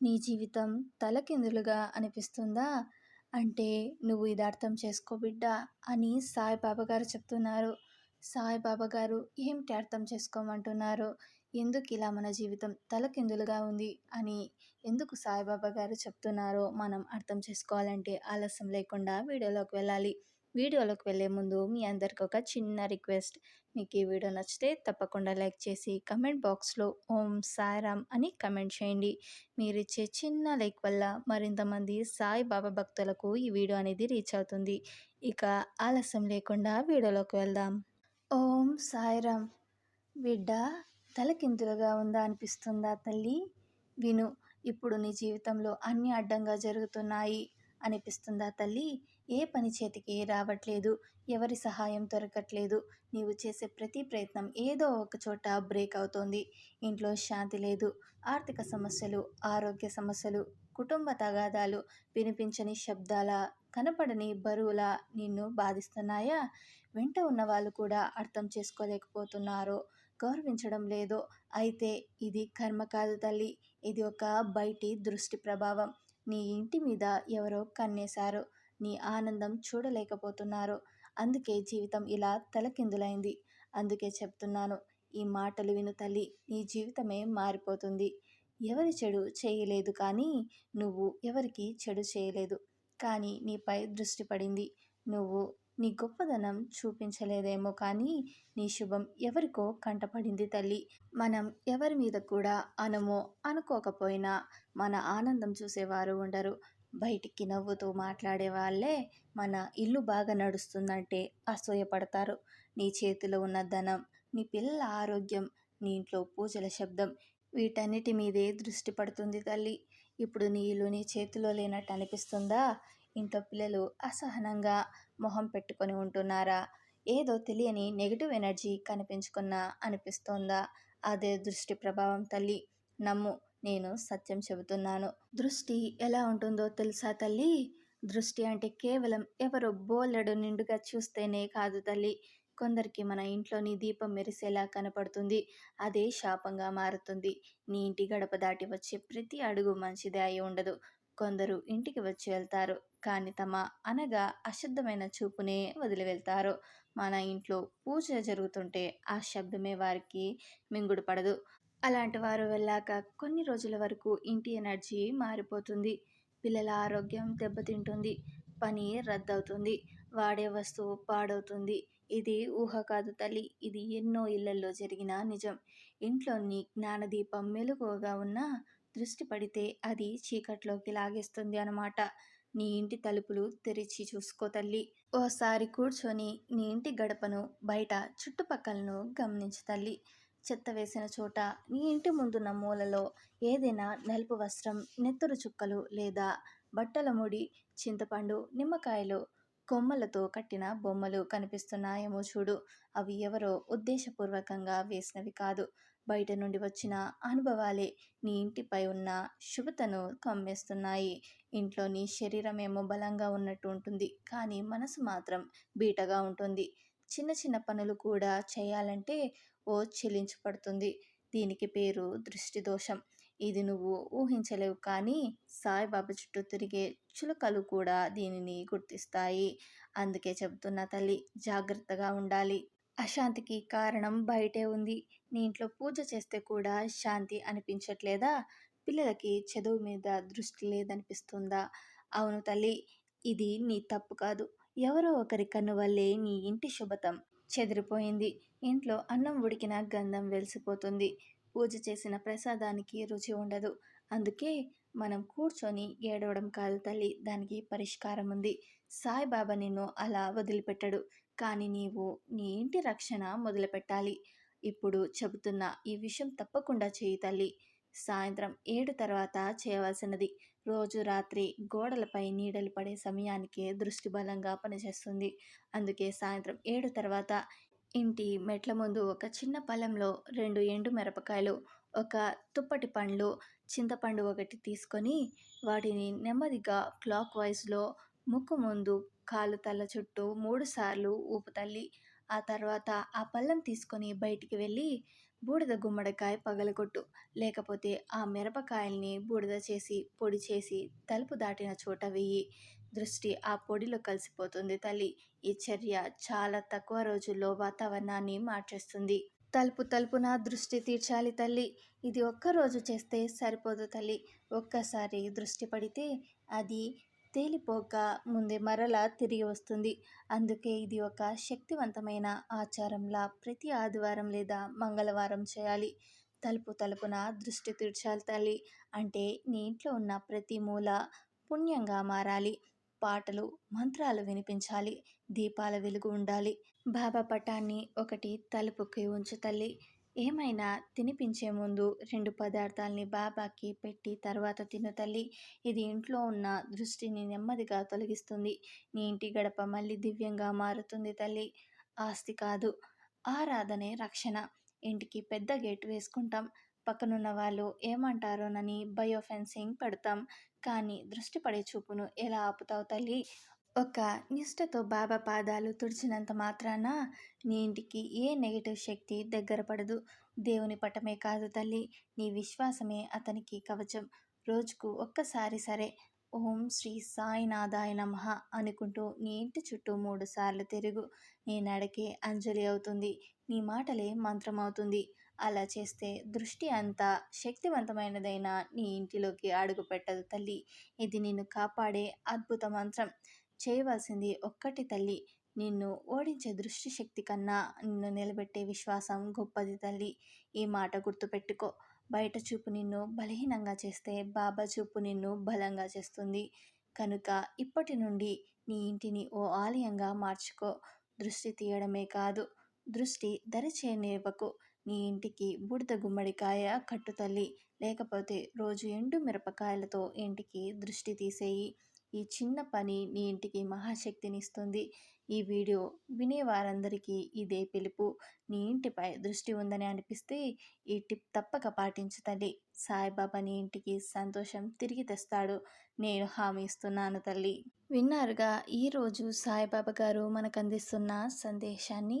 నీ జీవితం తలకిందులుగా అనిపిస్తుందా? అంటే నువ్వు ఇది అర్థం చేసుకో బిడ్డ అని సాయిబాబా గారు చెప్తున్నారు. సాయిబాబా గారు ఏమిటి అర్థం చేసుకోమంటున్నారు? ఎందుకు ఇలా మన జీవితం తలకిందులుగా ఉంది అని ఎందుకు సాయిబాబా గారు చెప్తున్నారో మనం అర్థం చేసుకోవాలంటే ఆలస్యం లేకుండా వీడియోలోకి వెళ్ళాలి. వీడియోలోకి వెళ్ళే ముందు మీ అందరికి ఒక చిన్న రిక్వెస్ట్. మీకు ఈ వీడియో నచ్చితే తప్పకుండా లైక్ చేసి కమెంట్ బాక్స్లో ఓం సాయిరామ్ అని కమెంట్ చేయండి. మీరు ఇచ్చే చిన్న లైక్ వల్ల మరింతమంది సాయి బాబా భక్తులకు ఈ వీడియో అనేది రీచ్ అవుతుంది. ఇక ఆలస్యం లేకుండా వీడియోలోకి వెళ్దాం. ఓం సాయిరామ్ బిడ్డ తలకిందులుగా ఉందా అనిపిస్తుందా తల్లి? విను ఇప్పుడు నీ జీవితంలో అన్ని అడ్డంగా జరుగుతున్నాయి. అనిపిస్తుందా తల్లి? ఏ పని చేతికి రావట్లేదు ఎవరి సహాయం దొరకట్లేదు. నీవు చేసే ప్రతి ప్రయత్నం ఏదో ఒక చోట బ్రేక్ అవుతోంది. ఇంట్లో శాంతి లేదు ఆర్థిక సమస్యలు ఆరోగ్య సమస్యలు కుటుంబ తగాదాలు వినిపించని శబ్దాల కనపడని బరువుల నిన్ను బాధిస్తున్నాయా? వెంట ఉన్న వాళ్ళు కూడా అర్థం చేసుకోలేకపోతున్నారో గౌరవించడం లేదో. అయితే ఇది కర్మ కాదు తల్లి ఇది ఒక బయటి దృష్టి ప్రభావం. నీ ఇంటి మీద ఎవరో కన్నేశారు. నీ ఆనందం చూడలేకపోతున్నారు. అందుకే జీవితం ఇలా తలకిందులైంది. అందుకే చెప్తున్నాను ఈ మాటలు విను తల్లి నీ జీవితమే మారిపోతుంది. ఎవరి చెడు చేయలేదు కానీ నువ్వు ఎవరికి చెడు చేయలేదు. కానీ నీపై దృష్టి పడింది. నువ్వు నీ గొప్పదనం చూపించలేదేమో కానీ నీ శుభం ఎవరికో కంటపడింది తల్లి. మనం ఎవరి మీద కూడా అనమో అనుకోకపోయినా మన ఆనందం చూసేవారు ఉండరు. బయటికి నవ్వుతూ మాట్లాడే వాళ్ళే మన ఇల్లు బాగా నడుస్తుందంటే అసూయపడతారు. నీ చేతిలో ఉన్న ధనం నీ పిల్లల ఆరోగ్యం నీ ఇంట్లో పూజల శబ్దం వీటన్నిటి మీదే దృష్టి పడుతుంది తల్లి. ఇప్పుడు నీ ఇల్లు నీ చేతిలో లేనట్టు అనిపిస్తుందా? ఇంట్లో పిల్లలు అసహనంగా మొహం పెట్టుకొని ఉంటున్నారా? ఏదో తెలియని నెగిటివ్ ఎనర్జీ కనిపించుకున్నా అనిపిస్తోందా? అదే దృష్టి ప్రభావం తల్లి. నమ్ము నేను సత్యం చెబుతున్నాను. దృష్టి ఎలా ఉంటుందో తెలుసా తల్లి? దృష్టి అంటే కేవలం ఎవరో బోలెడు నిండుగా చూస్తేనే కాదు తల్లి. కొందరికి మన ఇంట్లోని దీపం మెరిసేలా కనపడుతుంది. అదే శాపంగా మారుతుంది. నీ ఇంటి గడప దాటి వచ్చే ప్రతి అడుగు మంచిదే అయి ఉండదు. కొందరు ఇంటికి వచ్చి వెళ్తారు. కానీ తమ అనగా అశుద్ధమైన చూపునే వదిలి వెళ్తారు. మన ఇంట్లో పూజ జరుగుతుంటే ఆ శబ్దమే వారికి మింగుడు పడదు. అలాంటి వారు వెళ్ళాక కొన్ని రోజుల వరకు ఇంటి ఎనర్జీ మారిపోతుంది. పిల్లల ఆరోగ్యం దెబ్బతింటుంది. పని రద్దవుతుంది. వాడే వస్తువు పాడవుతుంది. ఇది ఊహ కాదు తల్లి. ఇది ఎన్నో ఇళ్ళలో జరిగిన నిజం. ఇంట్లోని జ్ఞానదీపం మెలుగుగా ఉన్న దృష్టి పడితే అది చీకట్లోకి లాగేస్తుంది అన్నమాట. నీ ఇంటి తలుపులు తెరిచి చూసుకో తల్లి. ఓసారి కూర్చొని నీ ఇంటి గడపను బయట చుట్టుపక్కలను గమనించు తల్లి. చెత్త వేసిన చోట నీ ఇంటి ముందున్న మూలలో ఏదైనా నలుపు వస్త్రం నెత్తరు చుక్కలు లేదా బట్టల ముడి చింతపండు నిమ్మకాయలు కొమ్మలతో కట్టిన బొమ్మలు కనిపిస్తున్నాయేమో చూడు. అవి ఎవరో ఉద్దేశపూర్వకంగా వేసినవి కాదు. బయట నుండి వచ్చిన అనుభవాలే నీ ఇంటిపై ఉన్న శుభతను కమ్మేస్తున్నాయి. ఇంట్లో నీ శరీరం ఏమో బలంగా ఉన్నట్టు ఉంటుంది కానీ మనసు మాత్రం బీటగా ఉంటుంది. చిన్న చిన్న పనులు కూడా చేయాలంటే ఓ చెల్లించబడుతుంది. దీనికి పేరు దృష్టి దోషం. ఇది నువ్వు ఊహించలేవు కానీ సాయిబాబా చుట్టూ తిరిగే చులకలు కూడా దీనిని గుర్తిస్తాయి. అందుకే చెబుతున్న తల్లి జాగ్రత్తగా ఉండాలి. అశాంతికి కారణం బయటే ఉంది. నీ ఇంట్లో పూజ చేస్తే కూడా శాంతి అనిపించట్లేదా? పిల్లలకి చదువు మీద దృష్టి లేదనిపిస్తుందా? అవును తల్లి ఇది నీ తప్పు కాదు. ఎవరో ఒకరి కన్ను వల్లే నీ ఇంటి శుభతం చెదిరిపోయింది. ఇంట్లో అన్నం ఉడికిన గంధం వెలిసిపోతుంది. పూజ చేసిన ప్రసాదానికి రుచి ఉండదు. అందుకే మనం కూర్చొని ఏడవడం కాదు తల్లి దానికి పరిష్కారం ఉంది. సాయిబాబా నిన్ను అలా వదిలిపెట్టడు. కానీ నీవు నీ ఇంటి రక్షణ మొదలుపెట్టాలి. ఇప్పుడు చెబుతున్న ఈ విషయం తప్పకుండా చేయి తల్లి. సాయంత్రం ఏడు తర్వాత చేయవలసినది. రోజు రాత్రి గోడలపై నీడలు పడే సమయానికి దృష్టి బలంగా పనిచేస్తుంది. అందుకే సాయంత్రం ఏడు తర్వాత ఇంటి మెట్ల ముందు ఒక చిన్న పొలంలో రెండు ఎండు మిరపకాయలు ఒక తుప్పటి పండ్లు చింతపండు ఒకటి తీసుకొని వాటిని నెమ్మదిగా క్లాక్ వైజ్లో ముక్కు ముందు కాలు తల చుట్టూ మూడు సార్లు ఊపు తల్లి. ఆ తర్వాత ఆ పళ్ళెం తీసుకొని బయటికి వెళ్ళి బూడిద గుమ్మడికాయ పగలగొట్టు. లేకపోతే ఆ మిరపకాయల్ని బూడిద చేసి పొడి చేసి తలుపు దాటిన చోట వెయ్యి దృష్టి ఆ పొడిలో కలిసిపోతుంది తల్లి. ఈ చర్య చాలా తక్కువ రోజుల్లో వాతావరణాన్ని మార్చేస్తుంది. తలుపు తలుపున దృష్టి తీర్చాలి తల్లి. ఇది ఒక్కరోజు చేస్తే సరిపోదు తల్లి. ఒక్కసారి దృష్టి పడితే అది తేలిపోక ముందే మరలా తిరిగి వస్తుంది. అందుకే ఇది ఒక శక్తివంతమైన ఆచారంలా ప్రతి ఆదివారం లేదా మంగళవారం చేయాలి. తలుపు తలుపున దృష్టి తీర్చాలి తల్లి. అంటే నీ ఇంట్లో ఉన్న ప్రతి మూల పుణ్యంగా మారాలి. పాటలు మంత్రాలు వినిపించాలి. దీపాల వెలుగు ఉండాలి. బాబా పటాన్ని ఒకటి తలుపుకి ఉంచు తల్లి. ఏమైనా తినిపించే ముందు రెండు పదార్థాలని బాబాకి పెట్టి తర్వాత తిను తల్లి. ఇది ఇంట్లో ఉన్న దృష్టిని నెమ్మదిగా తొలగిస్తుంది. నీ ఇంటి గడప మళ్ళీ దివ్యంగా మారుతుంది తల్లి. ఆస్తి కాదు. ఆరాధనే రక్షణ. ఇంటికి పెద్ద గేట్ వేసుకుంటాం. పక్కనున్న వాళ్ళు ఏమంటారోనని బయో ఫెన్సింగ్ పెడతాం. కానీ దృష్టి పడే చూపును ఎలా ఆపుతావు తల్లి? ఒక నిష్టతో బాబా పాదాలు తుడిచినంత మాత్రాన నీ ఇంటికి ఏ నెగిటివ్ శక్తి దగ్గర పడదు. దేవుని పటమే కాదు తల్లి నీ విశ్వాసమే అతనికి కవచం. రోజుకు ఒక్కసారి సరే ఓం శ్రీ సాయినాథాయ నమః అనుకుంటూ నీ ఇంటి చుట్టూ మూడు సార్లు తిరుగు. నీ నడకే అంజలి అవుతుంది. నీ మాటలే మంత్రం అవుతుంది. అలా చేస్తే దృష్టి అంతా శక్తివంతమైనదైన నీ ఇంటిలోకి అడుగుపెట్టదు తల్లి. ఇది నిన్ను కాపాడే అద్భుత మంత్రం. చేయవలసింది ఒక్కటి తల్లి. నిన్ను ఓడించే దృష్టి శక్తి కన్నా నిన్ను నిలబెట్టే విశ్వాసం గొప్పది తల్లి. ఈ మాట గుర్తుపెట్టుకో. బయట చూపు నిన్ను బలహీనంగా చేస్తే బాబా చూపు నిన్ను బలంగా చేస్తుంది. కనుక ఇప్పటి నుండి నీ ఇంటిని ఓ ఆలయంగా మార్చుకో. దృష్టి తీయడమే కాదు దృష్టి దరిచేనివ్వకు నీ ఇంటికి బుడిద గుమ్మడికాయ కట్టు తల్లి. లేకపోతే రోజు ఎండు మిరపకాయలతో ఇంటికి దృష్టి తీసేయి. ఈ చిన్న పని నీ ఇంటికి మహాశక్తినిస్తుంది. ఈ వీడియో వినే వారందరికీ ఇదే పిలుపు. నీ ఇంటిపై దృష్టి ఉందని అనిపిస్తే ఈ టిప్ తప్పక పాటించు తల్లి. సాయిబాబా నీ ఇంటికి సంతోషం తిరిగి తెస్తాడు. నేను హామీ ఇస్తున్నాను తల్లి. విన్నారుగా ఈరోజు సాయిబాబా గారు మనకు అందిస్తున్న సందేశాన్ని